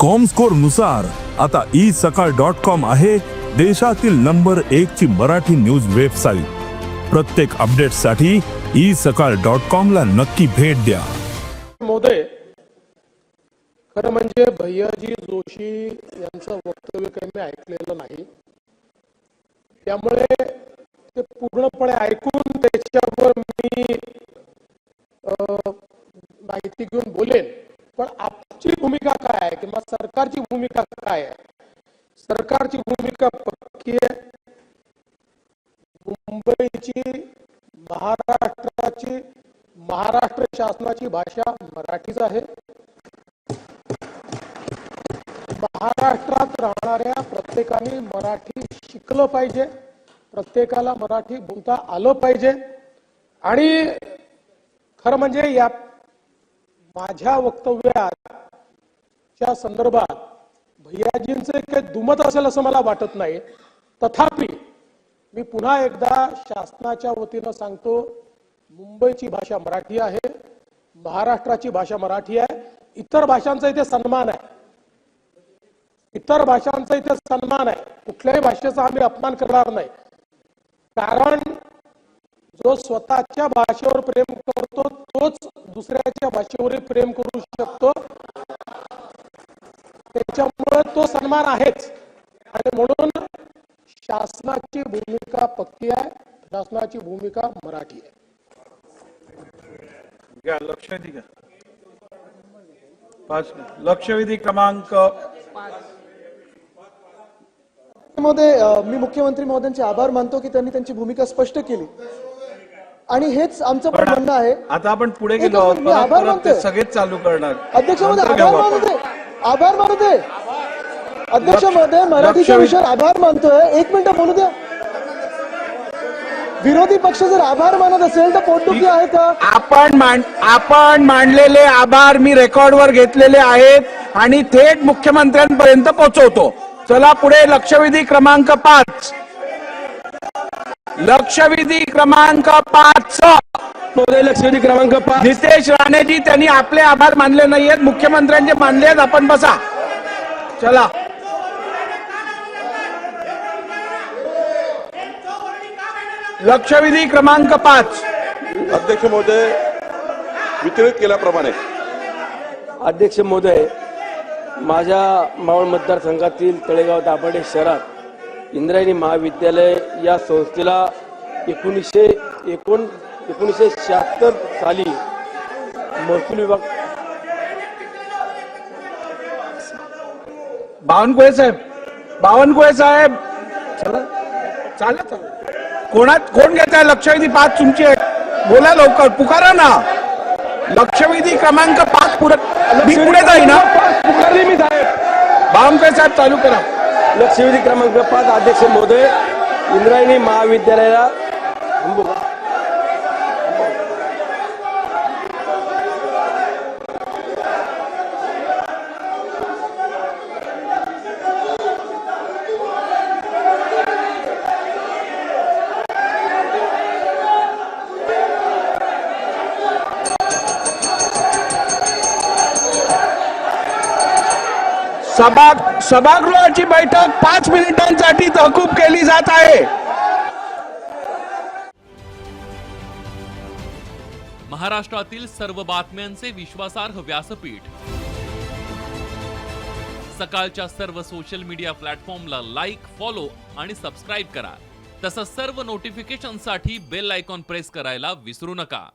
कॉमस्कोरनुसार आता E Sakal dot com आहे देशातील नंबर एक ची मराठी न्यूज वेबसाईट प्रत्येक अपडेटसाठी ई सकाळ डॉट कॉम ला नक्की भेट द्या. मोदय खरं म्हणजे भैयाजी जोशी यांचं वक्तव्य काही मी ऐकलेलं नाही. त्यामुळे ते पूर्णपणे ऐकून त्याच्यावर मी भूमिका काय आहे? सरकारची भूमिका पक्की आहे? मुंबईची महाराष्ट्राची महाराष्ट्र शासनाची भाषा मराठीच आहे. महाराष्ट्रात राहणाऱ्या प्रत्येकाने मराठी शिकलं पाहिजे. प्रत्येकाला मराठी बोलता आलं पाहिजे. आणि खरं म्हणजे या माझ्या वक्तव्यात च्या संदर्भात भैयाजींचे काही दुमत असेल असं मला वाटत नाही. तथापि मी पुन्हा एकदा शासनाच्या वतीनं सांगतो मुंबईची भाषा मराठी आहे महाराष्ट्राची भाषा मराठी आहे इतर भाषांचा इथे सन्मान आहे. इतर भाषांचा इथे सन्मान आहे. कुठल्याही भाषेचा आम्ही अपमान करणार नाही. कारण जो स्वतःच्या भाषेवर प्रेम करतो तोच दुसऱ्याच्या भाषेवरही प्रेम करू शकतो. त्याच्यामुळे तो सन्मान आहेच. आणि म्हणून शासनाची भूमिका पक्की आहे शासनाची भूमिका मराठी आहे. लक्षवेधी पाच. लक्षवेधी क्रमांकमध्ये मी मुख्यमंत्री महोदयांचे आभार मानतो की त्यांनी त्यांची भूमिका स्पष्ट केली. आणि हेच आमचं पण म्हणणं आहे. आता आपण पुढे गेलो आभार परत ते मानतोय. सगळेच चालू करणार. अध्यक्ष आभार. मानतोय. आभार मानतोय. अध्यक्ष महोदय मराठीच्या विषयावर आभार मानतोय. एक मिनिट बोलू द्या. विरोधी पक्ष जर आभार मानत असेल तर पोटदुखी आहे का? आपण मान आपण मांडलेले आभार मी रेकॉर्डवर घेतलेले आहेत आणि थेट मुख्यमंत्र्यांपर्यंत पोहोचवतो. चला पुढे लक्षवेधी क्रमांक पाच. लक्षवेधी क्रमांक पाच महोदय लक्षवेधी क्रमांक पाच. नितेश राणेजी त्यांनी आपले आभार मानले नाहीयेत. मुख्यमंत्र्यांचे मानले आहेत. आपण बसा. चला. लक्षवेधी क्रमांक पाच. अध्यक्ष महोदय वितरित केल्याप्रमाणे. अध्यक्ष महोदय माझ्या मावळ मतदारसंघातील तळेगाव दाभाडे शहरात इंद्रायणी महाविद्यालय या संस्थेला एकोणीसशे एकोण एकोणीसशे शहात्तर साली महसूल विभाग बावनकुळे साहेब. बावनकुळे साहेब. चला. चालेल चालेल कोणात कोण घेत आहे? लक्षवेधी पाच तुमची आहे बोला लवकर. पुकारा ना. लक्षवेधी क्रमांक पाच पुढे मी पुढे जाईन ना पुकारले मी साहेब बावनकुळे साहेब चालू करा. लक्षवेधी क्रमांक पाच अध्यक्ष महोदय. इंद्रायणी महाविद्यालयाला सभा सभागृहाची बैठक पाच मिनिटांसाठी तहकूब केली जात आहे. महाराष्ट्रातील सर्व बातम्यांचे विश्वासार्ह व्यासपीठ. सकाळच्या सर्व सोशल मीडिया प्लॅटफॉर्मला लाईक फॉलो आणि सबस्क्राईब करा. तसंच सर्व नोटिफिकेशनसाठी बेल आयकॉन प्रेस करायला विसरू नका.